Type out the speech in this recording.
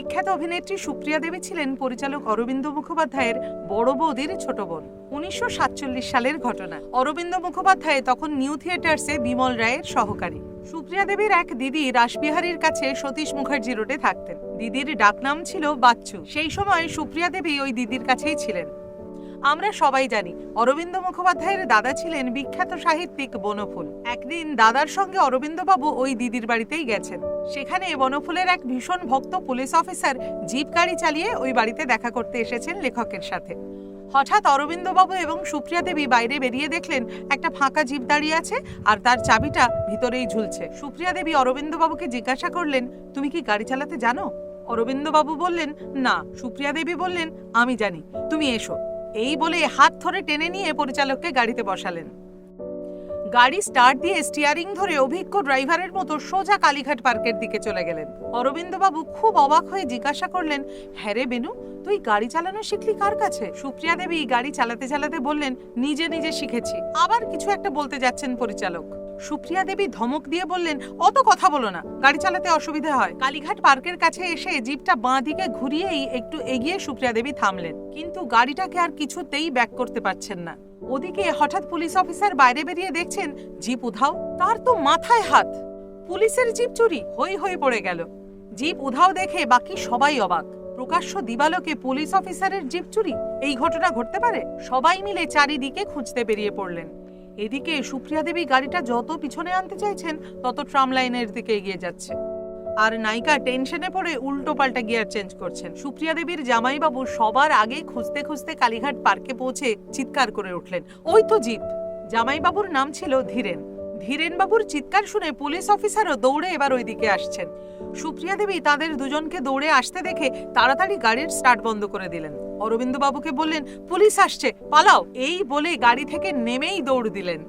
বিখ্যাত অভিনেত্রী সুপ্রিয়া দেবী ছিলেন পরিচালক অরবিন্দ মুখোপাধ্যায়ের বড় বৌদির ছোট বোন। উনিশশো সাতচল্লিশ সালের ঘটনা। অরবিন্দ মুখোপাধ্যায় তখন নিউ থিয়েটার্সে বিমল রায়ের সহকারী। সুপ্রিয়া দেবীর এক দিদি রাসবিহারীর কাছে সতীশ মুখার্জি রোডে থাকতেন। দিদির ডাকনাম ছিল বাচ্চু। সেই সময় সুপ্রিয়া দেবী ওই দিদির কাছেই ছিলেন। আমরা সবাই জানি অরবিন্দ মুখোপাধ্যায়ের দাদা ছিলেন বিখ্যাত সাহিত্যিক বনফুল। একদিন দাদার সঙ্গে অরবিন্দবাবু ওই দিদির বাড়িতেই গেছেন। সেখানে বনফুলের এক ভীষণ ভক্ত পুলিশ অফিসার জিপ গাড়ি চালিয়ে ওই বাড়িতে দেখা করতে এসেছেন লেখকের সাথে। হঠাৎ অরবিন্দবাবু এবং সুপ্রিয়া দেবী বাইরে বেরিয়ে দেখলেন একটা ফাঁকা জিপ দাঁড়িয়ে আছে আর তার চাবিটা ভিতরেই ঝুলছে। সুপ্রিয়া দেবী অরবিন্দবাবুকে জিজ্ঞাসা করলেন, তুমি কি গাড়ি চালাতে জানো? অরবিন্দবাবু বললেন, না। সুপ্রিয়া দেবী বললেন, আমি জানি। তুমি এসো। এই বলে হাত ধরে টেনে নিয়ে পরিচালককে গাড়িতে বসালেন। গাড়ি স্টার্ট দিয়ে স্টিয়ারিং ধরে অভিজ্ঞ ড্রাইভারের মতো সোজা কালীঘাট পার্কের দিকে চলে গেলেন। অরবিন্দবাবু খুব অবাক হয়ে জিজ্ঞাসা করলেন হ্যারে বেনু, তুই গাড়ি চালানো শিখলি কার কাছে? সুপ্রিয়া দেবী গাড়ি চালাতে চালাতে বললেন, নিজে নিজে শিখেছি। আবার কিছু একটা বলতে যাচ্ছেন পরিচালক। সুপ্রিয়া দেবী ধমক দিয়ে বললেন, অত কথা বলো না, গাড়ি চালাতে অসুবিধা হয়। কালীঘাট পার্কের কাছে এসে জিপটা বাঁ দিকে ঘুরিয়েই একটু এগিয়ে সুপ্রিয়া দেবী থামলেন। কিন্তু গাড়িটাকে আর কিছুতেই ব্যাক করতে পারছেন না। ওদিকে হঠাৎ পুলিশ অফিসার বাইরে বেরিয়ে দেখছেন, জিপ উধাও, তার তো মাথায় হাত। পুলিশের জিপ চুরি হই হই পড়ে গেল। জিপ উধাও দেখে বাকি সবাই অবাক। প্রকাশ্য দিবালোকে পুলিশ অফিসারের জিপ চুরি, এই ঘটনা ঘটতে পারে? সবাই মিলে চারিদিকে খুঁজতে বেরিয়ে পড়লেন। এদিকে সুপ্রিয়া দেবী গাড়িটা যত পিছনে আনতে চাইছেন, তত ট্রাম লাইনের দিকে এগিয়ে যাচ্ছে। আর নায়িকা টেনশনে পড়ে উল্টো পাল্টা গিয়ার চেঞ্জ করছেন। সুপ্রিয়া দেবীর জামাইবাবু সবার আগে খুঁজতে খুঁজতে কালীঘাট পার্কে পৌঁছে চিৎকার করে উঠলেন, ওই তো জিপ জামাইবাবুর নাম ছিল ধীরেন। ধীরেন বাবুর চিৎকার শুনে পুলিশ অফিসারও দৌড়ে এবার ওইদিকে আসছেন। সুপ্রিয়া দেবী তাদের দুজনকে দৌড়ে আসতে দেখে তাড়াতাড়ি গাড়ির স্টার্ট বন্ধ করে দিলেন। অরবিন্দ বাবুকে বললেন পুলিশ আসছে পালাও। এই বলে গাড়ি থেকে নেমেই দৌড় দিলেন।